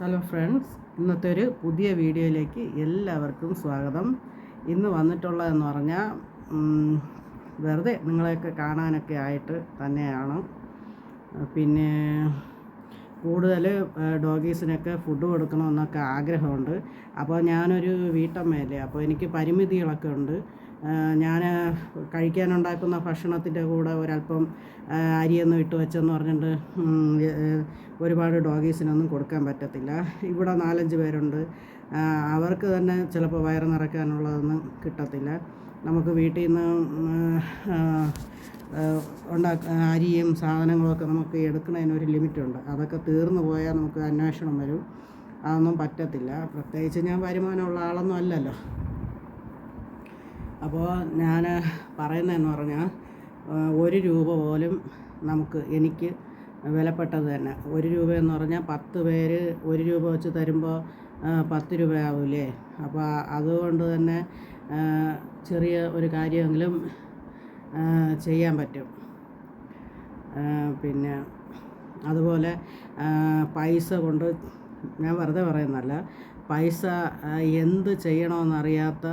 Hello friends ഇന്നത്തെ ഒരു പുതിയ വീഡിയോയിലേക്ക് എല്ലാവർക്കും സ്വാഗതം. ഇന്ന് വന്നിട്ടുള്ളതെന്ന് പറഞ്ഞാൽ വെറുതെ നിങ്ങളെയൊക്കെ കാണാനൊക്കെ ആയിട്ട് തന്നെയാണ്. പിന്നെ കൂടുതൽ ഡോഗീസിനൊക്കെ ഫുഡ് കൊടുക്കണമെന്നൊക്കെ ആഗ്രഹമുണ്ട്. അപ്പോൾ ഞാനൊരു വീട്ടമ്മയല്ലേ അപ്പോൾ എനിക്ക് പരിമിതികളൊക്കെ ഉണ്ട്. ഞാൻ കഴിക്കാനുണ്ടാക്കുന്ന ഭക്ഷണത്തിന്റെ കൂടെ ഒരല്പം അരിയൊന്നും ഇട്ട് വെച്ചെന്ന് പറഞ്ഞിട്ട് ഒരുപാട് ഡോഗീസിനൊന്നും കൊടുക്കാൻ പറ്റത്തില്ല. ഇവിടെ നാലഞ്ച് പേരുണ്ട്. അവർക്ക് തന്നെ ചിലപ്പോൾ വയറ് നിറയ്ക്കാനുള്ളതൊന്നും കിട്ടത്തില്ല. നമുക്ക് വീട്ടിൽ നിന്ന് ഉണ്ടാക്ക അരിയും സാധനങ്ങളൊക്കെ നമുക്ക് എടുക്കുന്നതിന് ഒരു ലിമിറ്റുണ്ട്. അതൊക്കെ തീർന്നു പോയാൽ നമുക്ക് അന്വേഷണം വരും. അതൊന്നും പറ്റത്തില്ല. പ്രത്യേകിച്ച് ഞാൻ വരുമാനമുള്ള ആളൊന്നും അല്ലല്ലോ. അപ്പോൾ ഞാൻ പറയുന്നതെന്ന് പറഞ്ഞാൽ ഒരു രൂപ പോലും നമുക്ക് എനിക്ക് വിലപ്പെട്ടത് തന്നെ. ഒരു രൂപ എന്ന് പറഞ്ഞാൽ പത്ത് പേര് ഒരു രൂപ വെച്ച് തരുമ്പോൾ പത്ത് രൂപയാവില്ലേ അപ്പോൾ അതുകൊണ്ട് തന്നെ ചെറിയ ഒരു കാര്യമെങ്കിലും ചെയ്യാൻ പറ്റും. പിന്നെ അതുപോലെ പൈസ കൊണ്ട് ഞാൻ വെറുതെ പറയുന്നല്ല പൈസ എന്ത് ചെയ്യണമെന്നറിയാത്ത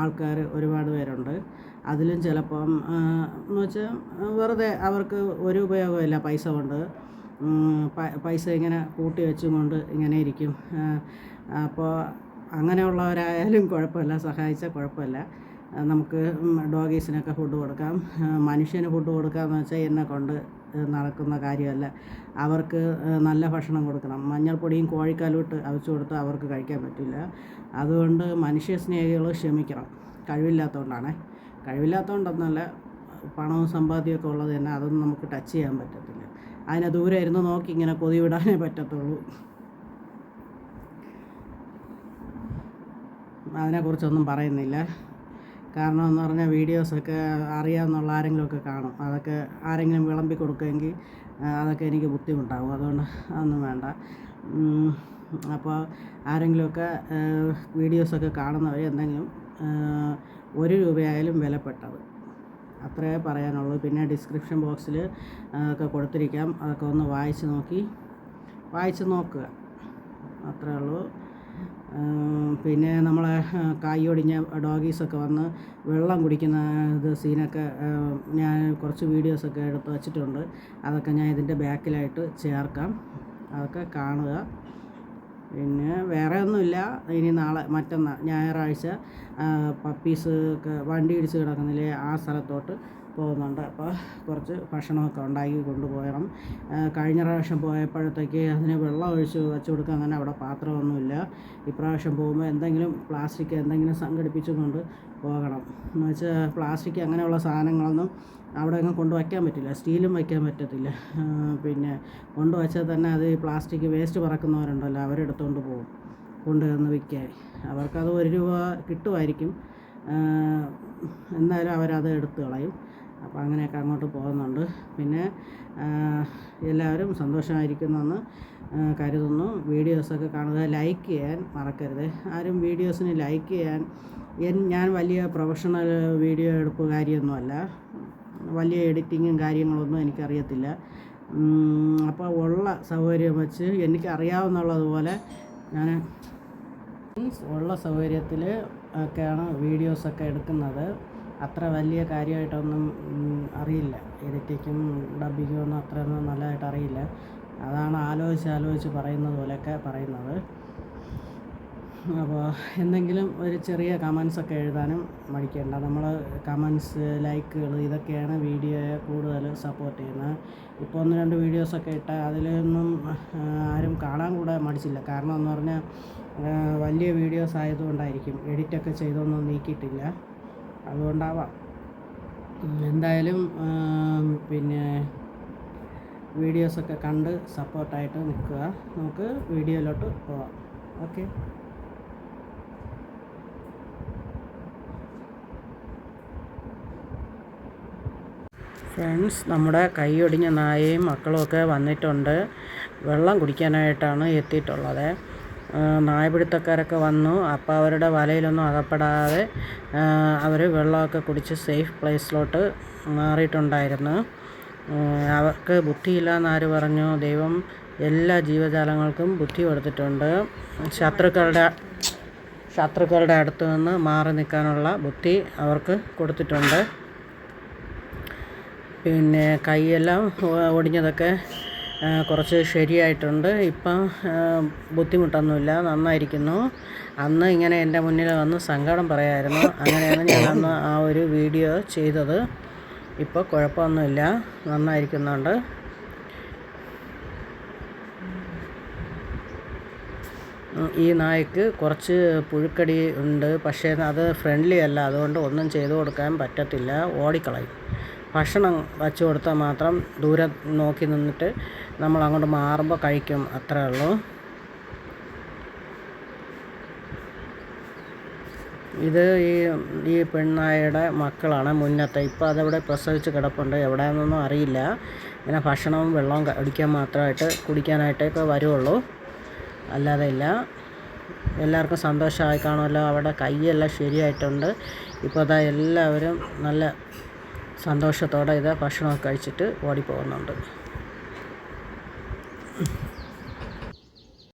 ആൾക്കാർ ഒരുപാട് പേരുണ്ട്. അതിലും ചിലപ്പം എന്ന് വെച്ചാൽ വെറുതെ അവർക്ക് ഒരു ഉപയോഗമില്ല പൈസ കൊണ്ട്. പൈസ ഇങ്ങനെ കൂട്ടി വെച്ചും കൊണ്ട് ഇങ്ങനെ ഇരിക്കും. അപ്പോൾ അങ്ങനെയുള്ളവരായാലും കുഴപ്പമില്ല. സഹായിച്ചാൽ കുഴപ്പമില്ല. നമുക്ക് ഡോഗീസിനൊക്കെ ഫുഡ് കൊടുക്കാം. മനുഷ്യന് ഫുഡ് കൊടുക്കാമെന്ന് വെച്ചാൽ എന്നെ കൊണ്ട് നടക്കുന്ന കാര്യമല്ല. അവർക്ക് നല്ല ഭക്ഷണം കൊടുക്കണം. മഞ്ഞൾപ്പൊടിയും കോഴിക്കാലോട്ട് അവിച്ചു കൊടുത്താൽ അവർക്ക് കഴിക്കാൻ പറ്റില്ല. അതുകൊണ്ട് മനുഷ്യ സ്നേഹികൾ ക്ഷമിക്കണം. കഴിവില്ലാത്തതുകൊണ്ടാണ് കഴിവില്ലാത്തതുകൊണ്ടൊന്നല്ല പണവും സമ്പാദ്യമൊക്കെ ഉള്ളത് തന്നെ അതൊന്നും നമുക്ക് ടച്ച് ചെയ്യാൻ പറ്റത്തില്ല. അതിനെ ദൂരെ ഇരുന്ന് നോക്കി ഇങ്ങനെ കൊതി വിടാനേ പറ്റത്തുള്ളൂ. അതിനെക്കുറിച്ചൊന്നും പറയുന്നില്ല. കാരണം എന്ന് പറഞ്ഞാൽ വീഡിയോസൊക്കെ അറിയാമെന്നുള്ള ആരെങ്കിലുമൊക്കെ കാണും. അതൊക്കെ ആരെങ്കിലും വിളമ്പി കൊടുക്കുമെങ്കിൽ അതൊക്കെ എനിക്ക് ബുദ്ധിമുട്ടാകും അതുകൊണ്ട് അതൊന്നും വേണ്ട. അപ്പോൾ ആരെങ്കിലുമൊക്കെ വീഡിയോസൊക്കെ കാണുന്നവർ എന്തെങ്കിലും ഒരു രൂപയായാലും വിലപ്പെട്ടത്. അത്രേ പറയാനുള്ളൂ. പിന്നെ ഡിസ്ക്രിപ്ഷൻ ബോക്സിൽ ഒക്കെ കൊടുത്തിരിക്കാം. അതൊക്കെ ഒന്ന് വായിച്ച് നോക്കി വായിച്ച് നോക്കുക. അത്രേ ഉള്ളൂ. പിന്നെ നമ്മളെ കായൊടിഞ്ഞ ഡോഗീസൊക്കെ വന്ന് വെള്ളം കുടിക്കുന്ന ഇത് സീനൊക്കെ ഞാൻ കുറച്ച് വീഡിയോസൊക്കെ എടുത്ത് വച്ചിട്ടുണ്ട്. അതൊക്കെ ഞാൻ ഇതിന്റെ ബാക്കിലായിട്ട് ചേർക്കാം. അതൊക്കെ കാണുക. പിന്നെ വേറെ ഒന്നുമില്ല. ഇനി നാളെ മറ്റന്നാൾ ഞായറാഴ്ച പപ്പീസ് ഒക്കെ വണ്ടി ഇടിച്ച് കിടക്കുന്നില്ലേ ആ സ്ഥലത്തോട്ട് പോകുന്നുണ്ട്. അപ്പോൾ കുറച്ച് ഭക്ഷണമൊക്കെ ഉണ്ടാക്കി കൊണ്ടുപോകണം. കഴിഞ്ഞ പ്രാവശ്യം പോയപ്പോഴത്തേക്ക് അതിന് വെള്ളം ഒഴിച്ച് വെച്ച് കൊടുക്കാൻ തന്നെ അവിടെ പാത്രമൊന്നുമില്ല. ഇപ്രാവശ്യം പോകുമ്പോൾ എന്തെങ്കിലും പ്ലാസ്റ്റിക് എന്തെങ്കിലും സംഘടിപ്പിച്ചുകൊണ്ട് പോകണം. എന്ന് വെച്ചാൽ പ്ലാസ്റ്റിക് അങ്ങനെയുള്ള സാധനങ്ങളൊന്നും അവിടെ അങ്ങ് കൊണ്ട് വയ്ക്കാൻ പറ്റില്ല. സ്റ്റീലും വയ്ക്കാൻ പറ്റത്തില്ല. പിന്നെ കൊണ്ട് വച്ചാൽ തന്നെ അത് പ്ലാസ്റ്റിക് വേസ്റ്റ് പറക്കുന്നവരുണ്ടല്ലോ അവരെടുത്തുകൊണ്ട് പോകും. കൊണ്ടുവന്ന് വിൽക്കാൻ. അവർക്കത് ഒരു രൂപ കിട്ടുമായിരിക്കും. എന്നാലും അവരത് എടുത്ത് കളയും. അപ്പോൾ അങ്ങനെയൊക്കെ അങ്ങോട്ട് പോകുന്നുണ്ട്. പിന്നെ എല്ലാവരും സന്തോഷമായിരിക്കുന്നെന്ന് കരുതുന്നു. വീഡിയോസൊക്കെ കാണുക ലൈക്ക് ചെയ്യാൻ മറക്കരുത്. ആരും വീഡിയോസിന് ലൈക്ക് ചെയ്യാൻ ഞാൻ വലിയ പ്രൊഫഷണൽ വീഡിയോ എടുപ്പുകാരിയൊന്നുമല്ല വലിയ എഡിറ്റിങ്ങും കാര്യങ്ങളൊന്നും എനിക്കറിയത്തില്ല. അപ്പോൾ ഉള്ള സൗകര്യം വെച്ച് എനിക്കറിയാവുന്നുള്ളതുപോലെ ഞാൻ ഉള്ള സൗകര്യത്തിൽ ഒക്കെയാണ് വീഡിയോസൊക്കെ എടുക്കുന്നത്. അത്ര വലിയ കാര്യമായിട്ടൊന്നും അറിയില്ല. എഡിറ്റിങ്ങും ഡബിങ്ങും ഒന്നും അത്രയൊന്നും നല്ലതായിട്ട് അറിയില്ല. അതാണ് ആലോചിച്ച് ആലോചിച്ച് പറയുന്നത് പോലെയൊക്കെ പറയുന്നത്. അപ്പോൾ എന്തെങ്കിലും ഒരു ചെറിയ കമൻസൊക്കെ എഴുതാനും മടിക്കേണ്ട. നമ്മൾ കമൻസ് ലൈക്കുകൾ ഇതൊക്കെയാണ് വീഡിയോയെ കൂടുതൽ സപ്പോർട്ട് ചെയ്യുന്നത്. ഇപ്പോൾ ഒന്ന് രണ്ട് വീഡിയോസൊക്കെ ഇട്ട അതിലൊന്നും ആരും കാണാൻ കൂടെ മടിച്ചില്ല. കാരണം എന്ന് പറഞ്ഞാൽ വലിയ വീഡിയോസ് ആയതുകൊണ്ടായിരിക്കും. എഡിറ്റൊക്കെ ചെയ്തൊന്നും നീക്കിയിട്ടില്ല. അതുകൊണ്ടാവാം. എന്തായാലും പിന്നെ വീഡിയോസൊക്കെ കണ്ട് സപ്പോർട്ടായിട്ട് നിൽക്കുക. നമുക്ക് വീഡിയോയിലോട്ട് പോവാം. ഓക്കെ. ഫ്രണ്ട്സ് നമ്മുടെ കൈയൊടിഞ്ഞ നായയും മക്കളുമൊക്കെ വന്നിട്ടുണ്ട്. വെള്ളം കുടിക്കാനായിട്ടാണ് എത്തിയിട്ടുള്ളത്. നായപിടുത്തക്കാരൊക്കെ വന്നു. അപ്പോൾ അവരുടെ വലയിലൊന്നും അകപ്പെടാതെ അവർ വെള്ളമൊക്കെ കുടിച്ച് സേഫ് പ്ലേസിലോട്ട് മാറിയിട്ടുണ്ടായിരുന്നു. അവർക്ക് ബുദ്ധിയില്ല എന്നാര് പറഞ്ഞു? ദൈവം എല്ലാ ജീവജാലങ്ങൾക്കും ബുദ്ധി കൊടുത്തിട്ടുണ്ട്. ശത്രുക്കളുടെ ശത്രുക്കളുടെ അടുത്ത് നിന്ന് മാറി നിൽക്കാനുള്ള ബുദ്ധി അവർക്ക് കൊടുത്തിട്ടുണ്ട്. പിന്നെ കൈയെല്ലാം ഒടിഞ്ഞതൊക്കെ കുറച്ച് ശരിയായിട്ടുണ്ട്. ഇപ്പം ബുദ്ധിമുട്ടൊന്നുമില്ല. നന്നായിരിക്കുന്നു. അന്ന് ഇങ്ങനെ എന്റെ മുന്നിൽ വന്ന് സങ്കടം പറയായിരുന്നു. അങ്ങനെയാണ് ഞാൻ അന്ന് ആ ഒരു വീഡിയോ ചെയ്തത്. ഇപ്പോൾ കുഴപ്പമൊന്നുമില്ല. നന്നായിരിക്കുന്നുണ്ട്. ഈ നായ്ക്ക് കുറച്ച് പുഴുക്കടി ഉണ്ട്. പക്ഷേ അത് ഫ്രണ്ട്ലി അല്ല. അതുകൊണ്ട് ഒന്നും ചെയ്തു കൊടുക്കാൻ പറ്റത്തില്ല. ഓടിക്കളയും. ഭക്ഷണം വച്ചു കൊടുത്താൽ മാത്രം ദൂരെ നോക്കി നിന്നിട്ട് നമ്മൾ അങ്ങോട്ട് മാറുമ്പോൾ കഴിക്കും. അത്രേ ഉള്ളൂ. ഇത് ഈ ഈ പെണ്ണായയുടെ മക്കളാണ് മുന്നത്തെ. ഇപ്പോൾ അതവിടെ പ്രസവിച്ച് കിടപ്പുണ്ട്. എവിടെയാണെന്നൊന്നും അറിയില്ല. ഇങ്ങനെ ഭക്ഷണവും വെള്ളവും അടിക്കാൻ മാത്രമായിട്ട് ഇപ്പോൾ വരുള്ളൂ അല്ലാതെ ഇല്ല. എല്ലാവർക്കും സന്തോഷമായി കാണുമല്ലോ. അവിടെ കൈയെല്ലാം ശരിയായിട്ടുണ്ട്. ഇപ്പോൾ അതാ എല്ലാവരും നല്ല സന്തോഷത്തോടെ ഇത് ഭക്ഷണമൊക്കെ കഴിച്ചിട്ട് ഓടിപ്പോകുന്നുണ്ട്.